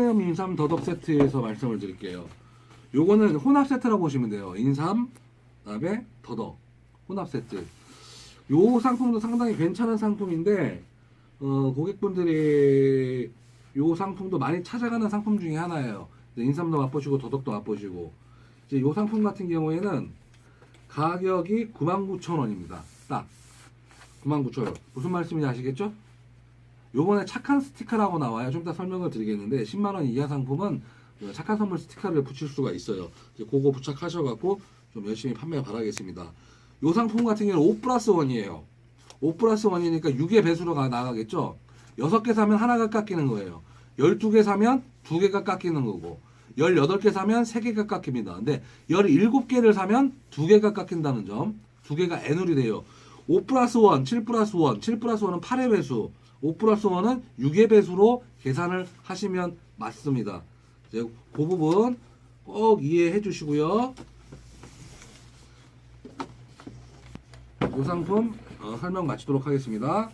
인삼 더덕 세트에서 말씀을 드릴게요. 요거는 혼합 세트라고 보시면 돼요. 인삼, 그다음에 더덕 혼합 세트. 요 상품도 상당히 괜찮은 상품인데 어, 고객분들이 요 상품도 많이 찾아가는 상품 중에 하나예요. 인삼도 맛보시고 더덕도 맛보시고 이제 요 상품 같은 경우에는 가격이 99,000원입니다. 딱 99,000원. 무슨 말씀인지 아시겠죠? 요번에 착한 스티커라고 나와요. 좀 이따 설명을 드리겠는데 10만 원 이하 상품은 그 착한 선물 스티커를 붙일 수가 있어요. 이제 그거 부착하셔갖고 좀 열심히 판매 바라겠습니다. 요 상품 같은 경우는 5 플러스 1이에요. 5 플러스 1이니까 6의 배수로 가, 나가겠죠? 6개 사면 하나가 깎이는 거예요. 12개 사면 2개가 깎이는 거고 18개 사면 3개가 깎입니다. 근데 17개를 사면 2개가 깎인다는 점. 2개가 N울이 돼요. 5 플러스 1, 7 플러스 1, 7 플러스 1은 8의 배수, 5 플러스 1은 6의 배수로 계산을 하시면 맞습니다. 이제 그 부분 꼭 이해해 주시고요. 이 상품 어, 설명 마치도록 하겠습니다.